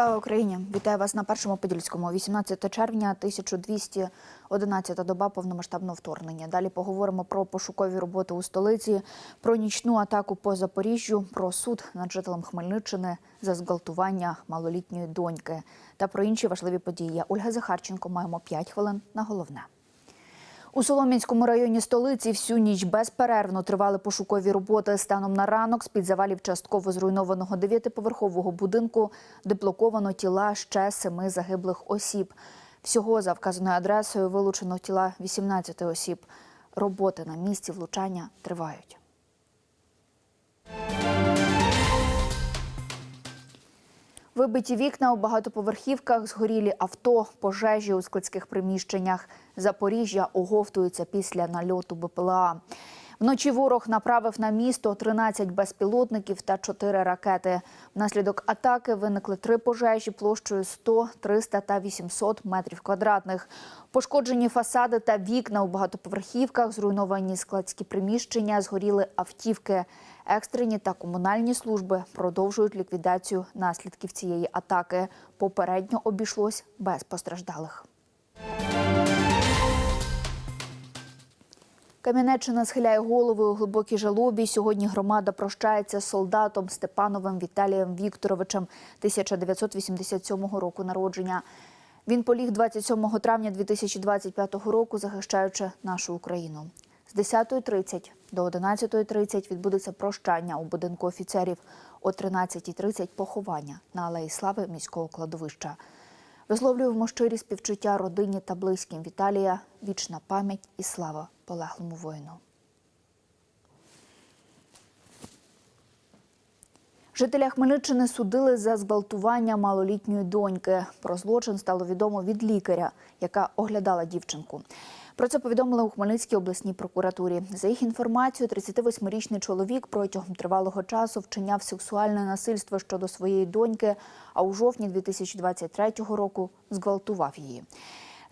Слава Україні! Вітаю вас на першому подільському. 18 червня, 1211 доба повномасштабного вторгнення. Далі поговоримо про пошукові роботи у столиці, про нічну атаку по Запоріжжю, про суд над жителем Хмельниччини за зґвалтування малолітньої доньки та про інші важливі події. Ольга Захарченко. Маємо 5 хвилин на головне. У Солом'янському районі столиці всю ніч безперервно тривали пошукові роботи. Станом на ранок з-під завалів частково зруйнованого дев'ятиповерхового будинку деблоковано тіла ще семи загиблих осіб. Всього за вказаною адресою вилучено тіла 18 осіб. Роботи на місці влучання тривають. Вибиті вікна у багатоповерхівках, згорілі авто, пожежі у складських приміщеннях. Запоріжжя оговтується після нальоту БПЛА. Вночі ворог направив на місто 13 безпілотників та 4 ракети. Внаслідок атаки виникли три пожежі площею 100, 300 та 800 метрів квадратних. Пошкоджені фасади та вікна у багатоповерхівках, зруйновані складські приміщення, згоріли автівки. Екстрені та комунальні служби продовжують ліквідацію наслідків цієї атаки. Попередньо обійшлось без постраждалих. Кам'янеччина схиляє голови у глибокій жалобі. Сьогодні громада прощається з солдатом Степановим Віталієм Вікторовичем 1987 року народження. Він поліг 27 травня 2025 року, захищаючи нашу Україну. З 10.30 до 11.30 відбудеться прощання у будинку офіцерів. О 13.30 – поховання на Алеї Слави міського кладовища. Висловлюємо щирі співчуття родині та близьким Віталія, вічна пам'ять і слава полеглому воїну. Жителя Хмельниччини судили за зґвалтування малолітньої доньки. Про злочин стало відомо від лікаря, яка оглядала дівчинку. Про це повідомили у Хмельницькій обласній прокуратурі. За їх інформацією, 38-річний чоловік протягом тривалого часу вчиняв сексуальне насильство щодо своєї доньки, а у жовтні 2023 року зґвалтував її.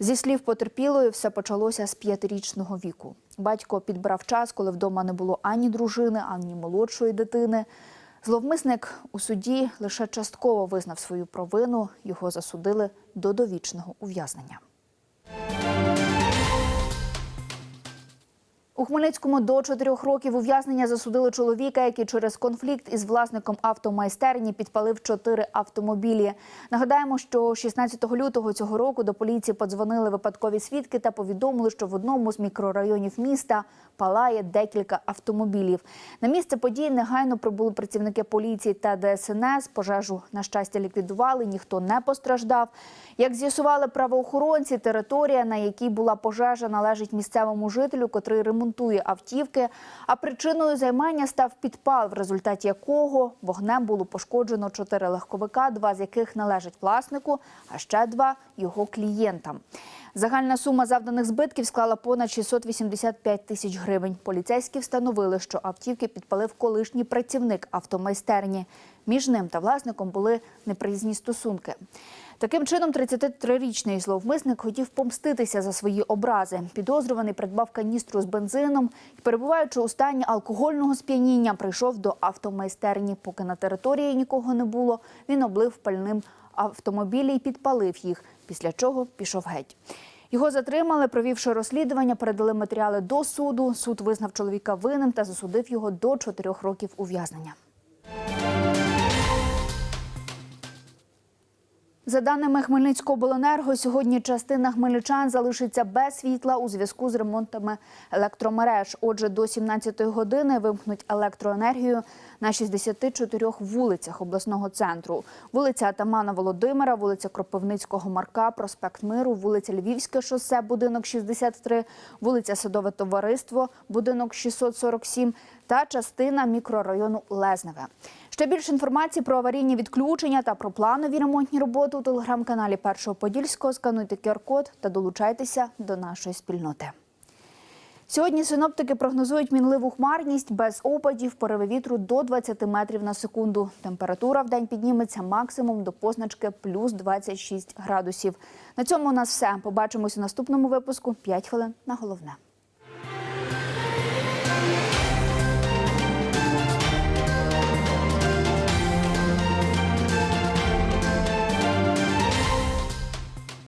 Зі слів потерпілої, все почалося з п'ятирічного віку. Батько підбрав час, коли вдома не було ані дружини, ані молодшої дитини. Зловмисник у суді лише частково визнав свою провину. Його засудили до довічного ув'язнення. У Хмельницькому до чотирьох років ув'язнення засудили чоловіка, який через конфлікт із власником автомайстерні підпалив чотири автомобілі. Нагадаємо, що 16 лютого цього року до поліції подзвонили випадкові свідки та повідомили, що в одному з мікрорайонів міста палає декілька автомобілів. На місце події негайно прибули працівники поліції та ДСНС. Пожежу на щастя ліквідували, ніхто не постраждав. Як з'ясували правоохоронці, територія, на якій була пожежа, належить місцевому жителю, котрий ремонтує автівки. А причиною займання став підпал, в результаті якого вогнем було пошкоджено чотири легковика, два з яких належать власнику, а ще два його клієнтам. Загальна сума завданих збитків склала понад 685 тисяч гривень. Поліцейські встановили, що автівки підпалив колишній працівник автомайстерні. Між ним та власником були неприязні стосунки. Таким чином, 33-річний зловмисник хотів помститися за свої образи. Підозрюваний придбав каністру з бензином і, перебуваючи у стані алкогольного сп'яніння, прийшов до автомайстерні. Поки на території нікого не було, він облив пальним автомобілі і підпалив їх, після чого пішов геть. Його затримали, провівши розслідування, передали матеріали до суду. Суд визнав чоловіка винним та засудив його до чотирьох років ув'язнення. За даними Хмельницького сьогодні частина хмельничан залишиться без світла у зв'язку з ремонтами електромереж. Отже, до 17 години вимкнуть електроенергію на 64 вулицях обласного центру. Вулиця Атамана Володимира, вулиця Кропивницького Марка, проспект Миру, вулиця Львівське шосе, будинок 63, вулиця Садове товариство, будинок 647 та частина мікрорайону Лезневе. Ще більше інформації про аварійні відключення та про планові ремонтні роботи у телеграм-каналі Першого Подільського. Скануйте QR-код та долучайтеся до нашої спільноти. Сьогодні синоптики прогнозують мінливу хмарність без опадів, пориви вітру до 20 метрів на секунду. Температура в день підніметься максимум до позначки плюс 26 градусів. На цьому у нас все. Побачимось у наступному випуску. 5 хвилин на головне.